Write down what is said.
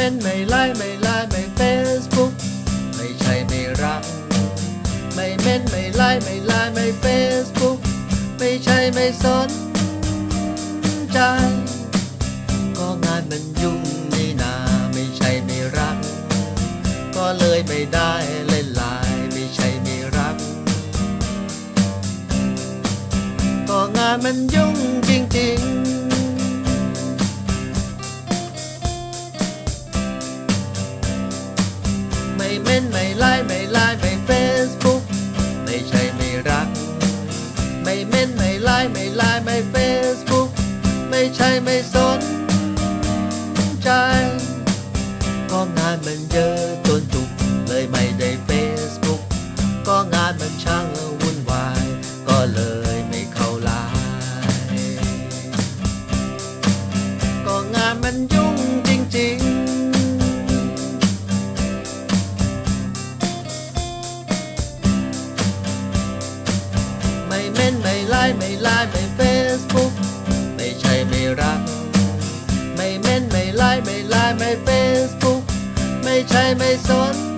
มนต์ไม่ไลน์ไม่ไลน์ไม่เฟซบุ๊กไม่ใช่ไม่รัก ไม่เมนต์ไม่ไลน์ไม่ไลน์ไม่เฟซบุ๊กไม่ใช่ไม่สนใจ ก็งานมันยุ่งนี่นาไม่ใช่ไม่รัก ก็เลยไม่ได้เล่นไลน์ไม่ใช่ไม่รัก ก็งานมันยุ่ง ม่เม้นไม่ไลน์ไม่ไลน์ไม่เฟซบุ๊กไม่ใช่ไม่รัก ไม่เม้นไม่ไลน์ไม่ไลน์ไม่เฟซบุ๊กไม่ใช่ไม่สนใจก็งานมันเยอะจนจุกเลยไม่ได้เฟซบุ๊กก็งานมันช่างวุ่นวาย ก็เลยไม่เข้าไลน์ก็งานมันยุ่งจ ไม่ไลน์ไม่เฟซบุ๊กไม่ใช่ไม่รัก ไม่เม้นไม่ไลน์ไม่ไลน์ไม่เฟซบุ๊กไม่ใช่ไม่สน